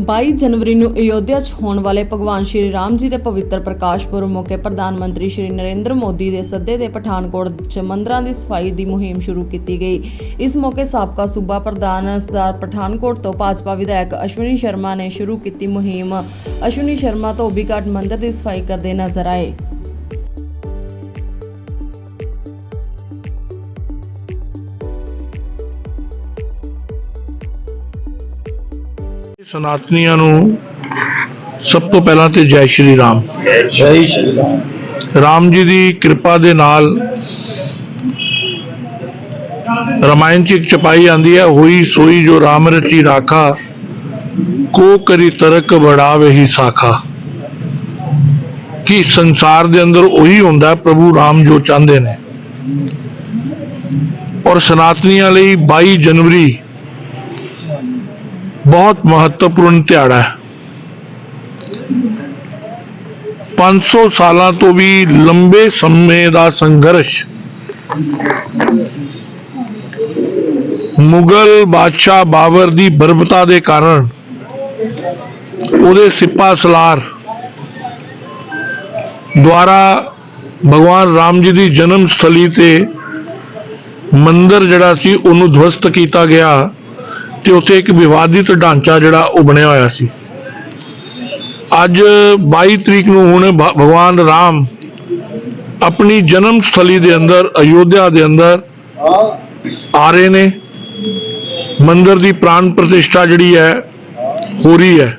22 ਜਨਵਰੀ ਨੂੰ ਅਯੋਧਿਆ 'ਚ ਹੋਣ ਵਾਲੇ ਭਗਵਾਨ ਸ਼੍ਰੀ ਰਾਮ ਜੀ ਦੇ ਪਵਿੱਤਰ ਪ੍ਰਕਾਸ਼ ਪੁਰਬ ਮੌਕੇ ਪ੍ਰਧਾਨ ਮੰਤਰੀ ਸ਼੍ਰੀ ਨਰਿੰਦਰ ਮੋਦੀ ਦੇ ਸੱਦੇ ਦੇ ਪਠਾਨਕੋਟ 'ਚ ਮੰਦਰਾਂ ਦੀ ਸਫ਼ਾਈ ਦੀ ਮੁਹਿੰਮ ਸ਼ੁਰੂ ਕੀਤੀ ਗਈ। ਇਸ ਮੌਕੇ ਸਾਬਕਾ ਸੂਬਾ ਪ੍ਰਧਾਨ ਸਰਦਾਰ ਪਠਾਨਕੋਟ ਤੋਂ ਭਾਜਪਾ ਵਿਧਾਇਕ ਅਸ਼ਵਨੀ ਸ਼ਰਮਾ ਨੇ ਸ਼ੁਰੂ ਕੀਤੀ ਮੁਹਿੰਮ। ਅਸ਼ਵਨੀ ਸ਼ਰਮਾ ਧੋਬੀਘਾਟ ਮੰਦਰ ਦੀ ਸਫ਼ਾਈ ਕਰਦੇ ਨਜ਼ਰ ਆਏ। ਸਨਾਤਨੀਆਂ ਨੂੰ ਸਭ ਤੋਂ ਪਹਿਲਾਂ ਤੇ ਜੈ ਸ਼੍ਰੀ ਰਾਮ। ਜੈ ਸ਼੍ਰੀ ਰਾਮ। ਰਾਮ ਜੀ ਦੀ ਕਿਰਪਾ ਦੇ ਨਾਲ ਰਮਾਇਣ ਚ ਇੱਕ ਚਪਾਈ ਆਂਦੀ ਹੈ ਹੋਈ ਸੋਈ ਜੋ ਰਾਮ ਰਚੀ ਰਾਖਾ ਕੋ ਕਰੀ ਤਰਕ ਬੜਾਵੇ ਹੀ ਸਾਖਾ। ਕਿ ਸੰਸਾਰ ਦੇ ਅੰਦਰ ਉਹੀ ਹੁੰਦਾ ਪ੍ਰਭੂ ਰਾਮ ਜੋ ਚਾਹੁੰਦੇ ਨੇ। ਔਰ ਸਨਾਤਨੀਆਂ ਲਈ 22 ਜਨਵਰੀ ਬਹੁਤ ਮਹੱਤਵਪੂਰਨ ਦਿਹਾੜਾ ਹੈ। 500 ਸਾਲਾਂ ਤੋਂ ਵੀ ਲੰਬੇ ਸਮੇਂ ਦਾ ਸੰਘਰਸ਼। ਮੁਗਲ ਬਾਦਸ਼ਾਹ ਬਾਬਰ ਦੀ ਬਰਬਤਾ ਦੇ ਕਾਰਨ ਉਹਦੇ ਸਿਪਾ ਸਲਾਰ ਦੁਆਰਾ ਭਗਵਾਨ ਰਾਮ ਜੀ ਦੀ ਜਨਮ ਸਥਲੀ ਤੇ ਮੰਦਰ ਜਿਹੜਾ ਸੀ, ਉਹਨੂੰ ਧਵਸਤ ਕੀਤਾ ਗਿਆ। ਤੇ ਉੱਥੇ ਇੱਕ ਵਿਵਾਦਿਤ ਢਾਂਚਾ ਜਿਹੜਾ ਉਹ ਬਣਿਆ ਹੋਇਆ ਸੀ। ਅੱਜ 22 ਤਰੀਕ ਨੂੰ ਹੁਣ ਭਗਵਾਨ ਰਾਮ ਆਪਣੀ ਜਨਮ ਸਥਲੀ ਦੇ ਅੰਦਰ, ਅਯੋਧਿਆ ਦੇ ਅੰਦਰ ਆ ਰਹੇ ਨੇ। ਮੰਦਰ ਦੀ ਪ੍ਰਾਣ ਪ੍ਰਤਿਸ਼ਠਾ ਜਿਹੜੀ ਹੈ, ਹੋ ਰਹੀ ਹੈ।